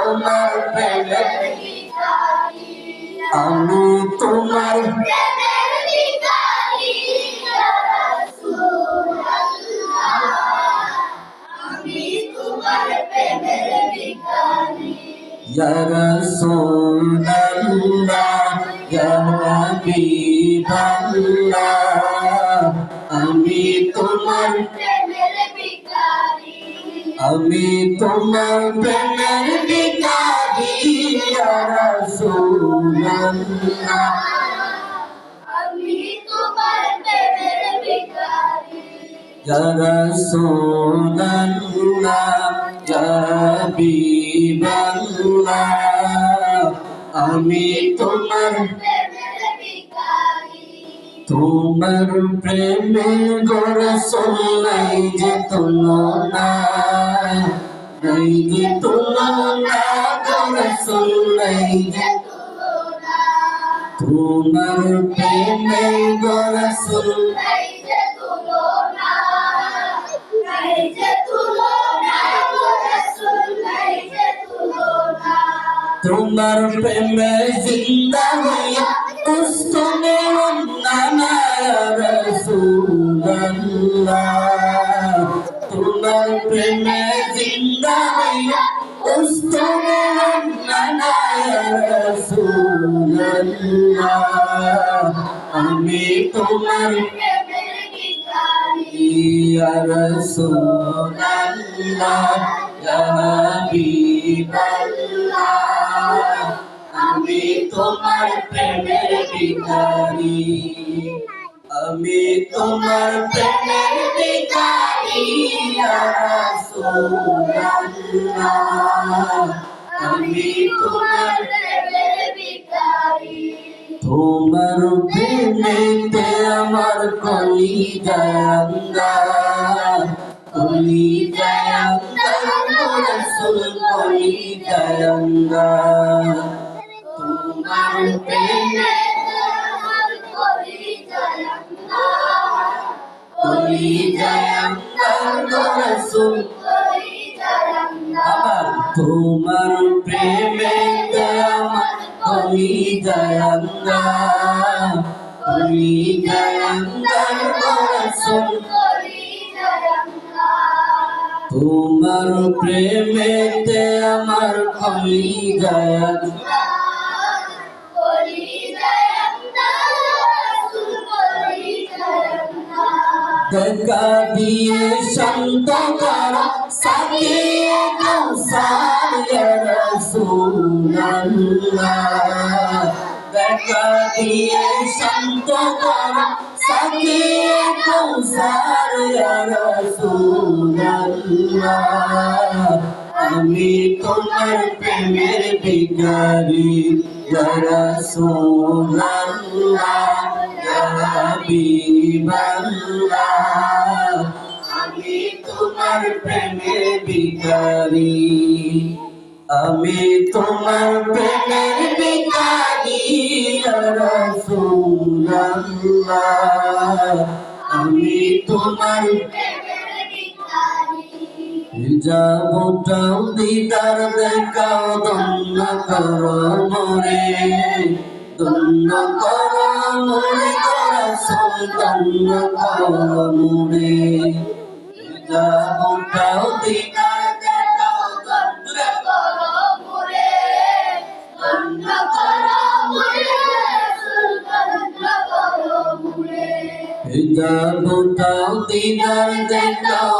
তোমার প্রেমের আমি তোমার ইয়া রাসূলুল্লাহ ইয়া হাবিবাল্লাহ তোমার প্রেমের ভিখারি ইয়া রাসূলুল্লাহ। ইয়া রাসূলুল্লাহ ইয়া হাবিবাল্লাহ। আমি তোমার তোমার প্রেমে গরসল নাই যে তুলনা নাই যে তুলনা নাই যে তোমার প্রেমে গরসল তোমার প্রেমে জিন্দা হইয়া উস্তনে নানা রসুল্লাহ তোমার প্রেমে জিন্দা হইয়া রসুল্লাহ আমি তোমার ইয়া রাসূলুল্লাহ ইয়া হাবিবাল্লাহ আমি তোমার প্রেমের ভিখারি আমি তোমার প্রেমের ভিখারি। তোমার প্রেমেতে আমার কলি জায়ঙ্গা কলি জায়ঙ্গা রসুল কলি জায়ঙ্গা তোমার প্রেমে তোমার প্রেমেতে আমার কলি জায়ঙ্গা কলি জায়ঙ্গা রসুল তোমার প্রেমেতে আমার কলি জায়ঙ্গা দেখা দিয়ে শান্ত করা সাকিয়ে কৌসার রসুল্লাহ দেখা দিয়ে শান্ত কর সাকিয়ে কৌসার রসুল্লাহ আমি তোমার প্রেমের ভিখারি। রসুল্লাহ হাবিবাল্লাহ। আমি তোমার প্রেমের ভিখারি। আমি তোমার প্রেমের ভিখারি রসুল্লাহ আমি তোমার যাবটাও দিদার দেখাও দন্ন কর মরে। দন্ন কর মরে করাসল দন্ন কর মরে। যাবটাও দিদার দেখাও দন্ন দিদার দেখাও দন্ন কর মরে দন্ন কর মরে। করাসল দন্ন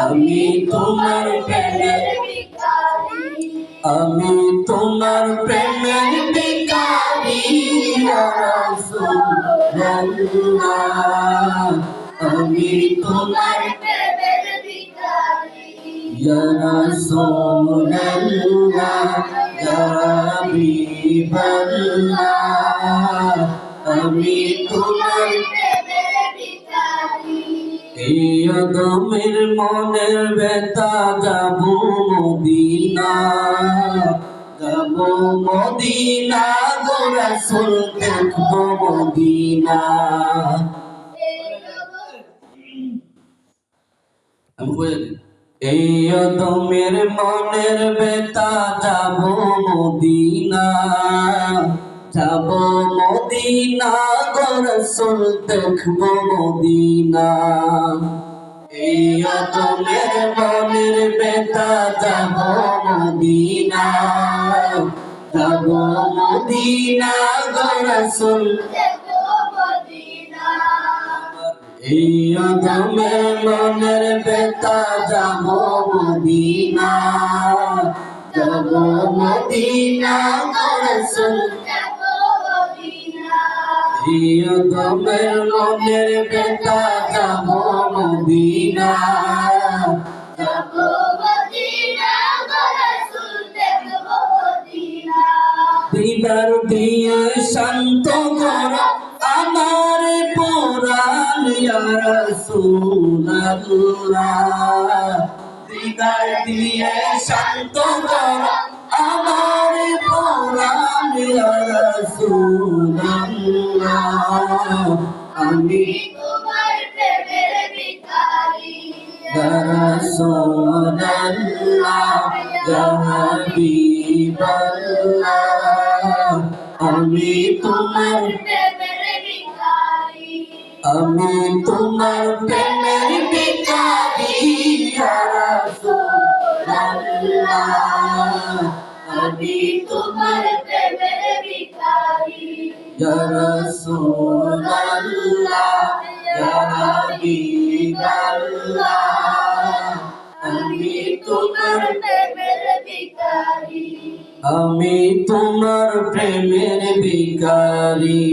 আমি তোমার প্রেমের আমি তোমার প্রেমের রাসূলাল্লাহ আমি তোমার প্রেমের ইয়া হাবিবাল্লাহ আমি তোমার মনের ব্যথা, যাব মদিনা। যাব মদিনা গো রাসূল, দেখব মদিনা। আমি এই অদমের মনের বেতা যাব মদিনা। যাব মদিনা গরসুল দেখব মদিনা এই অদমের মনের বেতা যাব মদিনা। যাব মদিনা, গরসুল এই অদমের মনের বেতা যাব মদিনা। যাব মদিনা, গরসুল এই অদমের মনের বেতা যাব মদিনা। দিদার দিয়ে শান্ত কর আমার পুরাণ ইয়া দিদার দিয়ে শান্ত কর আমার আমি তোমার প্রেমের ভিখারি ইয়া রাসূলুল্লাহ। ইয়া يا حبيب الله আমি তোমার প্রেমের ভিখারি আমি তোমার প্রেমের ভিখারি।